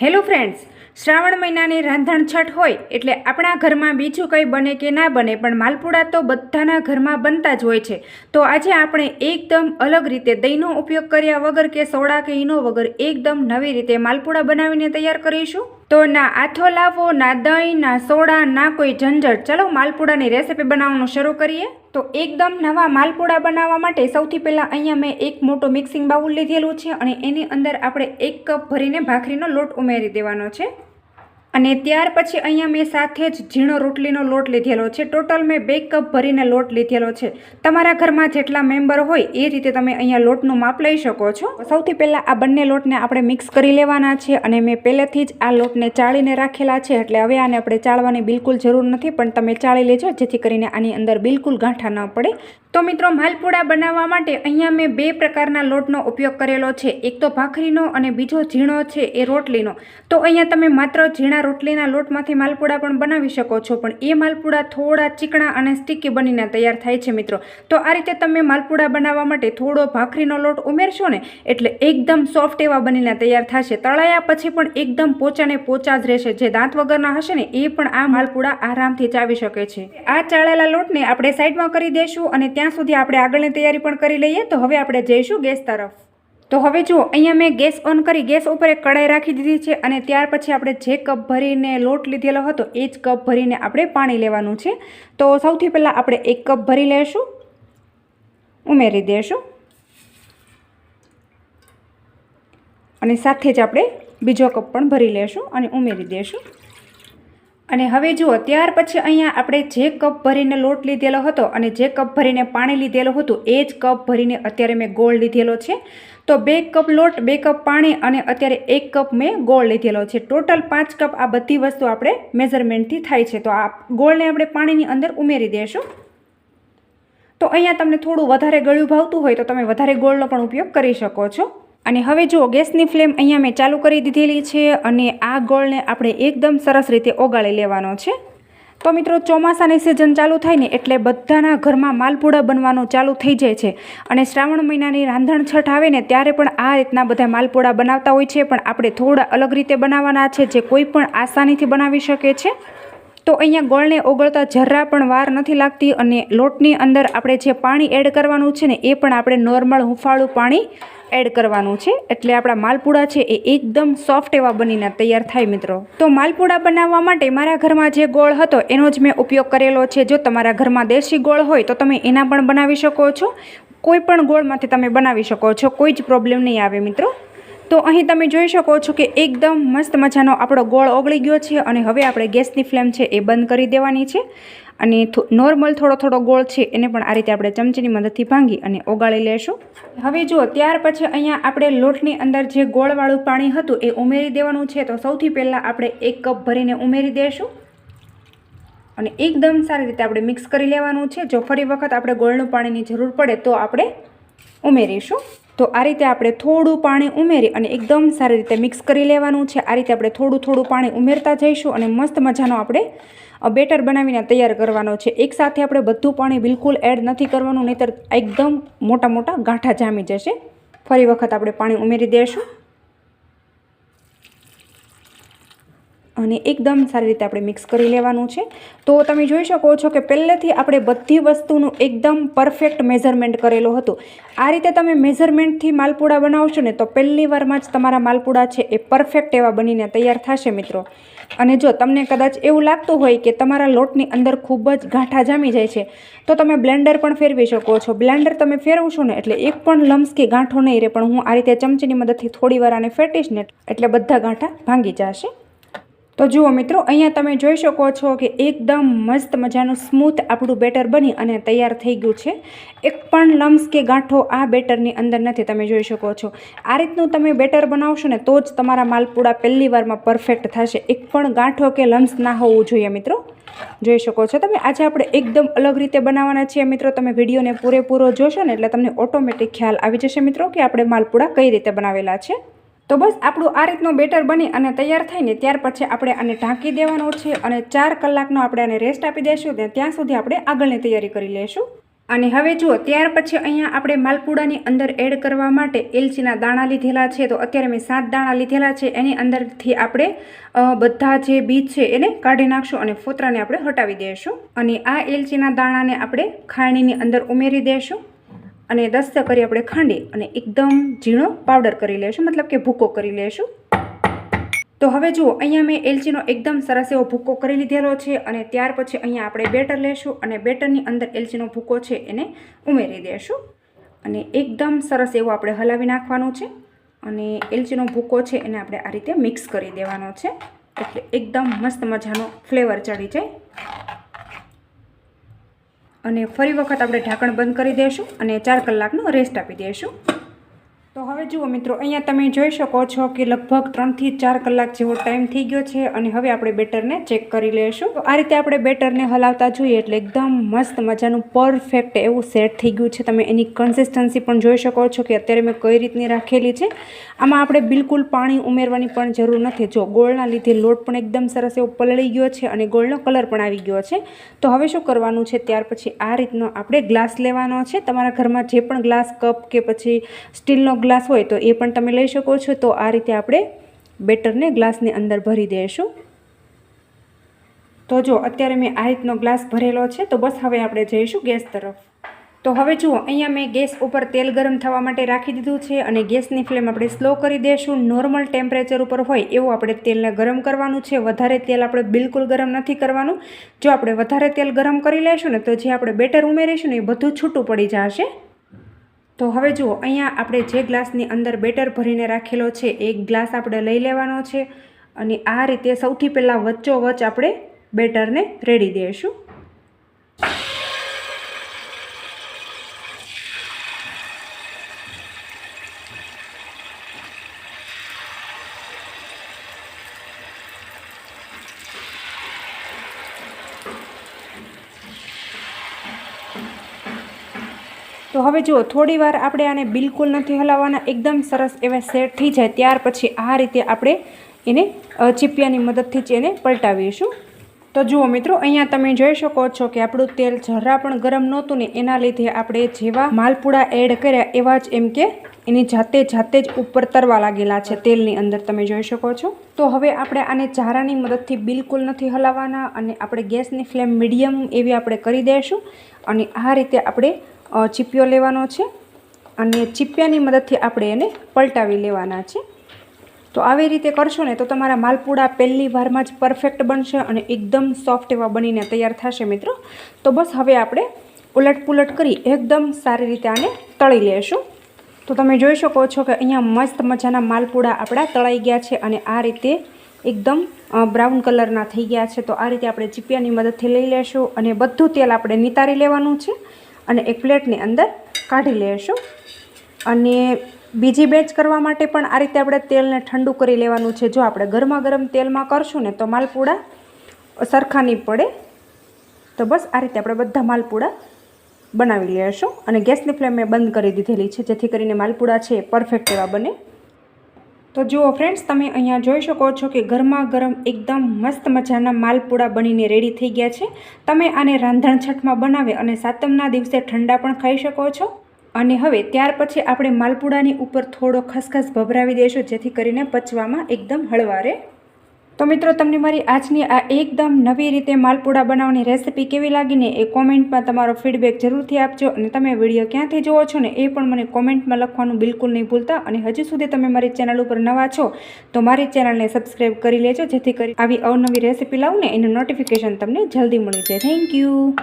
Hello friends, Shravan મહિનાની રાંધણ છઠ હોય એટલે આપણા ઘરમાં બીજું કંઈ બને કે ના બને, પણ માલપુડા તો બધાના ઘરમાં બનતા જ હોય છે. તો આજે આપણે એકદમ અલગ રીતે દહીંનો ઉપયોગ કર્યા વગર કે સોડા કે ઈનો વગર એકદમ નવી રીતે માલપુડા બનાવીને તૈયાર કરીશું? તો ના આથો લાવો ના દહીં, ના સોડા, ના કોઈ ઝંઝટ ચલો માલપુડાની રેસીપી બનાવવાનું શરૂ કરીએ. તો એકદમ નવા માલપુડા બનાવવા માટે સૌથી પહેલાં અહીંયા મેં એક મોટો મિક્સિંગ બાઉલ લીધેલું છે અને એની અંદર આપણે એક કપ ભરીને ભાખરીનો લોટ ઉમેરી દેવાનો છે. અને ત્યાર પછી અહીંયા મેં સાથે જ ઝીણો રોટલીનો લોટ લીધેલો છે. ટોટલ મેં બે કપ ભરીને લોટ લીધેલો છે. તમારા ઘરમાં જેટલા મેમ્બર હોય એ રીતે તમે અહીંયા લોટનું માપ લઈ શકો છો. સૌથી પહેલાં આ બંને લોટને આપણે મિક્સ કરી લેવાના છે અને મેં પહેલેથી જ આ લોટને ચાળીને રાખેલા છે એટલે હવે આને આપણે ચાળવાની બિલકુલ જરૂર નથી, પણ તમે ચાળી લેજો, જેથી કરીને આની અંદર બિલકુલ ગાંઠા ન પડે. તો મિત્રો માલપુડા બનાવવા માટે અહીંયા મેં બે પ્રકારના લોટનો ઉપયોગ કરેલો છે. એક તો ભાખરીનો અને બીજો ઝીણો છે એ રોટલીનો. તો અહીંયા તમે માત્ર ઝીણા રોટલીના લોટમાંથી માલપુડા પણ બનાવી શકો છો, પણ એ માલપુડા થોડા ચીકણા અને સ્ટીકી બનીને તૈયાર થાય છે મિત્રો. તો આ રીતે તમે માલપુડા બનાવવા માટે થોડો ભાખરીનો લોટ ઉમેરશો ને, એટલે એકદમ સોફ્ટ એવા બનીને તૈયાર થશે. તળાયા પછી પણ એકદમ પોચાને પોચા જ રહેશે. જે દાંત વગરના હશે ને, એ પણ આ માલપુડા આરામથી ચાવી શકે છે. આ ચાળેલા લોટને આપણે સાઈડમાં કરી દઈશું અને ત્યાં સુધી આપણે આગળની તૈયારી પણ કરી લઈએ. તો હવે આપણે જઈશું ગેસ તરફ. તો હવે જુઓ, અહીંયા મેં ગેસ ઓન કરી, ગેસ ઉપર એક કડાઈ રાખી દીધી છે અને ત્યાર પછી આપણે જે કપ ભરીને લોટ લીધેલો હતો, એ જ કપ ભરીને આપણે પાણી લેવાનું છે. તો સૌથી પહેલાં આપણે એક કપ ભરી લેશું. ઉમેરી દઈશું અને સાથે જ આપણે બીજો કપ પણ ભરી લેશું અને ઉમેરી દઈશું અને હવે જુઓ ત્યાર પછી અહીંયા આપણે જે કપ ભરીને લોટ લીધેલો હતો અને જે કપ ભરીને પાણી લીધેલું હતું, એ જ કપ ભરીને અત્યારે મેં ગોળ લીધેલો છે. તો બે કપ લોટ, બે કપ પાણી અને અત્યારે એક કપ મેં ગોળ લીધેલો છે. ટોટલ પાંચ કપ આ બધી વસ્તુ આપણે મેઝરમેન્ટથી થાય છે. તો આ ગોળને આપણે પાણીની અંદર ઉમેરી દઈશું તો અહીંયા તમને થોડું વધારે ગળ્યું ભાવતું હોય તો તમે વધારે ગોળનો પણ ઉપયોગ કરી શકો છો. અને હવે જુઓ, ગેસની ફ્લેમ અહીંયા મેં ચાલુ કરી દીધેલી છે અને આ ગોળને આપણે એકદમ સરસ રીતે ઓગાળી લેવાનો છે. તો મિત્રો, ચોમાસાની સિઝન ચાલુ થાય ને એટલે બધાના ઘરમાં માલપુડા બનવાનું ચાલુ થઈ જાય છે. અને શ્રાવણ મહિનાની રાંધણ છઠ આવે ને ત્યારે પણ આ રીતના બધા માલપુડા બનાવતા હોય છે, પણ આપણે થોડા અલગ રીતે બનાવવાના છે, જે કોઈ પણ આસાનીથી બનાવી શકે છે. તો અહીંયા ગોળને ઓગળતા જરા પણ વાર નથી લાગતી અને લોટની અંદર આપણે જે પાણી એડ કરવાનું છે ને, એ પણ આપણે નોર્મલ હુંફાળું પાણી એડ કરવાનું છે. એટલે આપણા માલપુડા છે એ એકદમ સોફ્ટ એવા બનીને તૈયાર થાય મિત્રો. તો માલપુડા બનાવવા માટે મારા ઘરમાં જે ગોળ હતો એનો જ મેં ઉપયોગ કરેલો છે. જો તમારા ઘરમાં દેશી ગોળ હોય તો તમે એના પણ બનાવી શકો છો. કોઈ પણ ગોળમાંથી તમે બનાવી શકો છો. કોઈ જ પ્રોબ્લેમ નહીં આવે મિત્રો. તો અહીં તમે જોઈ શકો છો કે એકદમ મસ્ત મજાનો આપણો ગોળ ઓગળી ગયો છે અને હવે આપણે ગેસની ફ્લેમ છે એ બંધ કરી દેવાની છે. અને નોર્મલ થોડો થોડો ગોળ છે એને પણ આ રીતે આપણે ચમચીની મદદથી ભાંગી અને ઓગાળી લેશું. હવે જુઓ ત્યાર પછી અહીંયા આપણે લોટની અંદર જે ગોળવાળું પાણી હતું એ ઉમેરી દેવાનું છે. તો સૌથી પહેલાં આપણે એક કપ ભરીને ઉમેરી દઈશું અને એકદમ સારી રીતે આપણે મિક્સ કરી લેવાનું છે. જો ફરી વખત આપણે ગોળનું પાણીની જરૂર પડે તો આપણે ઉમેરીશું. તો આ રીતે આપણે થોડું પાણી ઉમેરી અને એકદમ સારી રીતે મિક્સ કરી લેવાનું છે. આ રીતે આપણે થોડું થોડું પાણી ઉમેરતા જઈશું અને મસ્ત મજાનો આપણે બેટર બનાવીને તૈયાર કરવાનો છે. એકસાથે આપણે બધું પાણી બિલકુલ એડ નથી કરવાનું, નહીંતર એકદમ મોટા મોટા ગાંઠા જામી જશે. ફરી વખત આપણે પાણી ઉમેરી દઈશું અને એકદમ સારી રીતે આપણે મિક્સ કરી લેવાનું છે. તો તમે જોઈ શકો છો કે પહેલેથી આપણે બધી વસ્તુનું એકદમ પરફેક્ટ મેઝરમેન્ટ કરેલું હતું. આ રીતે તમે મેઝરમેન્ટથી માલપુડા બનાવશો ને તો પહેલી વારમાં જ તમારા માલપુડા છે એ પરફેક્ટ એવા બનીને તૈયાર થશે મિત્રો. અને જો તમને કદાચ એવું લાગતું હોય કે તમારા લોટની અંદર ખૂબ જ ગાંઠા જામી જાય છે, તો તમે બ્લેન્ડર પણ ફેરવી શકો છો. બ્લેન્ડર તમે ફેરવશો ને એટલે એક પણ લમ્સ કે ગાંઠો નહીં રહે, પણ હું આ રીતે ચમચીની મદદથી થોડી વાર આને ફેટીશ ને એટલે બધા ગાંઠા ભાંગી જશે. તો જુઓ મિત્રો, અહીંયા તમે જોઈ શકો છો કે એકદમ મસ્ત મજાનું સ્મૂથ આપણું બેટર બની અને તૈયાર થઈ ગયું છે. એક પણ લમ્સ કે ગાંઠો આ બેટરની અંદર નથી, તમે જોઈ શકો છો. આ રીતનું તમે બેટર બનાવશો ને તો જ તમારા માલપુડા પહેલી વારમાં પરફેક્ટ થશે. એક પણ ગાંઠો કે લમ્સ ના હોવું જોઈએ મિત્રો. જોઈ શકો છો તમે, આજે આપણે એકદમ અલગ રીતે બનાવવાના છીએ મિત્રો. તમે વિડીયોને પૂરેપૂરો જોશો ને એટલે તમને ઓટોમેટિક ખ્યાલ આવી જશે મિત્રો કે આપણે માલપુડા કઈ રીતે બનાવેલા છે. તો બસ આપણું આ રીતનું બેટર બની અને તૈયાર થઈને ત્યાર પછી આપણે આને ઢાંકી દેવાનું છે અને ચાર કલાકનો આપણે આને રેસ્ટ આપી દઈશું, ને ત્યાં સુધી આપણે આગળની તૈયારી કરી લઈશું. અને હવે જુઓ, ત્યાર પછી અહીંયા આપણે માલપુડાની અંદર એડ કરવા માટે એલચીના દાણા લીધેલા છે. તો અત્યારે મેં સાત દાણા લીધેલા છે. એની અંદરથી આપણે બધા જે બીજ છે એને કાઢી નાખશું અને ફોતરાને આપણે હટાવી દઈશું. અને આ એલચીના દાણાને આપણે ખાણીની અંદર ઉમેરી દઈશું. અને દસ્ત કરી આપણે ખાંડી અને એકદમ ઝીણો પાવડર કરી લેશું, મતલબ કે ભૂકો કરી લેશું. તો હવે જુઓ, અહીંયા મેં એલચીનો એકદમ સરસ એવો ભૂકો કરી લીધેલો છે અને ત્યાર પછી અહીંયા આપણે બેટર લેશું અને બેટરની અંદર એલચીનો ભૂકો છે એને ઉમેરી દઈશું અને એકદમ સરસ એવો આપણે હલાવી નાખવાનું છે અને એલચીનો ભૂકો છે એને આપણે આ રીતે મિક્સ કરી દેવાનો છે. એટલે એકદમ મસ્ત મજાનો ફ્લેવર ચડી જાય. અને ફરી વખત આપણે ઢાંકણ બંધ કરી દઈશું અને ચાર કલાકનો રેસ્ટ આપી દઈશું હવે જુઓ મિત્રો, અહીંયા તમે જોઈ શકો છો કે લગભગ ત્રણથી ચાર કલાક જેવો ટાઈમ થઈ ગયો છે અને હવે આપણે બેટરને ચેક કરી લઈશું. આ રીતે આપણે બેટરને હલાવતા જોઈએ એટલે એકદમ મસ્ત મજાનું પરફેક્ટ એવું સેટ થઈ ગયું છે. તમે એની કન્સિસ્ટન્સી પણ જોઈ શકો છો કે અત્યારે મેં કઈ રીતની રાખેલી છે. આમાં આપણે બિલકુલ પાણી ઉમેરવાની પણ જરૂર નથી. જો ગોળના લીધે લોટ પણ એકદમ સરસ એવો પલળી ગયો છે અને ગોળનો કલર પણ આવી ગયો છે. તો હવે શું કરવાનું છે? ત્યાર પછી આ રીતનો આપણે ગ્લાસ લેવાનો છે. તમારા ઘરમાં જે પણ ગ્લાસ કપ કે પછી સ્ટીલનો ગ્લાસ હોય તો એ પણ તમે લઈ શકો છો. તો આ રીતે આપણે બેટરને ગ્લાસની અંદર ભરી દઈશું તો જો, અત્યારે મેં આ રીતનો ગ્લાસ ભરેલો છે, તો બસ હવે આપણે જઈશું ગેસ તરફ. તો હવે જુઓ, અહીંયા મેં ગેસ ઉપર તેલ ગરમ થવા માટે રાખી દીધું છે અને ગેસની ફ્લેમ આપણે સ્લો કરી દઈશું નોર્મલ ટેમ્પરેચર ઉપર હોય એવું આપણે તેલને ગરમ કરવાનું છે. વધારે તેલ આપણે બિલકુલ ગરમ નથી કરવાનું. જો આપણે વધારે તેલ ગરમ કરી લઈશું ને, તો જે આપણે બેટર ઉમેરીશું ને, એ બધું છૂટું પડી જશે. તો હવે જુઓ, અહીંયા આપણે જે ગ્લાસની અંદર બેટર ભરીને રાખેલો છે એ ગ્લાસ આપણે લઈ લેવાનો છે અને આ રીતે સૌથી પહેલાં વચ્ચોવચ્ચ આપણે બેટરને રેડી દઈશું. તો હવે જુઓ, થોડી વાર આપણે આને બિલકુલ નથી હલાવવાના. એકદમ સરસ એવા સેટ થઈ જાય. ત્યાર પછી આ રીતે આપણે એને ચીપિયાની મદદથી જ એને પલટાવીશું. તો જુઓ મિત્રો, અહીંયા તમે જોઈ શકો છો કે આપણું તેલ જરા પણ ગરમ નહોતું ને એના લીધે આપણે જેવા માલપુડા એડ કર્યા એવા જ એમ કે એની જાતે જાતે જ ઉપર તરવા લાગેલા છે તેલની અંદર, તમે જોઈ શકો છો. તો હવે આપણે આને ચારાની મદદથી બિલકુલ નથી હલાવવાના અને આપણે ગેસની ફ્લેમ મીડિયમ એવી આપણે કરી દઈશું અને આ રીતે આપણે ચીપિયો લેવાનો છે અને ચીપિયાની મદદથી આપણે એને પલટાવી લેવાના છે. તો આવી રીતે કરશો ને તો તમારા માલપુડા પહેલી વારમાં જ પરફેક્ટ બનશે અને એકદમ સોફ્ટ એવા બનીને તૈયાર થશે મિત્રો. તો બસ હવે આપણે ઉલટ પુલટ કરી એકદમ સારી રીતે આને તળી લેશું. તો તમે જોઈ શકો છો કે અહીંયા મસ્ત મજાના માલપુડા આપણા તળાઈ ગયા છે અને આ રીતે એકદમ બ્રાઉન કલરના થઈ ગયા છે. તો આ રીતે આપણે ચીપિયાની મદદથી લઈ લેશું અને બધું તેલ આપણે નિતારી લેવાનું છે. અને એક પ્લેટની અંદર કાઢી લેશું. અને બીજી બેચ કરવા માટે પણ આ રીતે આપણે તેલને ઠંડુ કરી લેવાનું છે. જો આપણે ગરમા ગરમ તેલમાં કરશું ને તો માલપુડા સરખા નહીં પડે. તો બસ આ રીતે આપણે બધા માલપુડા બનાવી લેશું. અને ગેસની ફ્લેમ મેં બંધ કરી દીધેલી છે, જેથી કરીને માલપુડા છે પરફેક્ટ એવા બને. તો જુઓ ફ્રેન્ડ્સ તમે અહીંયા જોઈ શકો છો કે ગરમા ગરમ એકદમ મસ્ત મજાના માલપુડા બનીને રેડી થઈ ગયા છે. તમે આને રાંધણછઠમાં બનાવે અને સાતમના દિવસે ઠંડા પણ ખાઈ શકો છો. અને હવે ત્યાર પછી આપણે માલપુડાની ઉપર થોડો ખસખસ ભભરાવી દઈશું, જેથી કરીને પચવામાં એકદમ હળવા રહે તો મિત્રો, તમને મારી આજની આ એકદમ નવી રીતે માલપુડા બનાવવાની રેસિપી કેવી લાગીને એ કોમેન્ટમાં તમારો ફીડબેક જરૂરથી આપજો અને તમે વીડિયો ક્યાંથી જુઓ છો ને એ પણ મને કોમેન્ટમાં લખવાનું બિલકુલ નહીં ભૂલતા અને હજી સુધી તમે મારી ચેનલ ઉપર નવા છો, તો મારી ચેનલને સબસ્ક્રાઈબ કરી લેજો જેથી કરી આવી અવનવી રેસીપી લાવું ને એનું નોટિફિકેશન તમને જલ્દી મળી જાય. Thank you.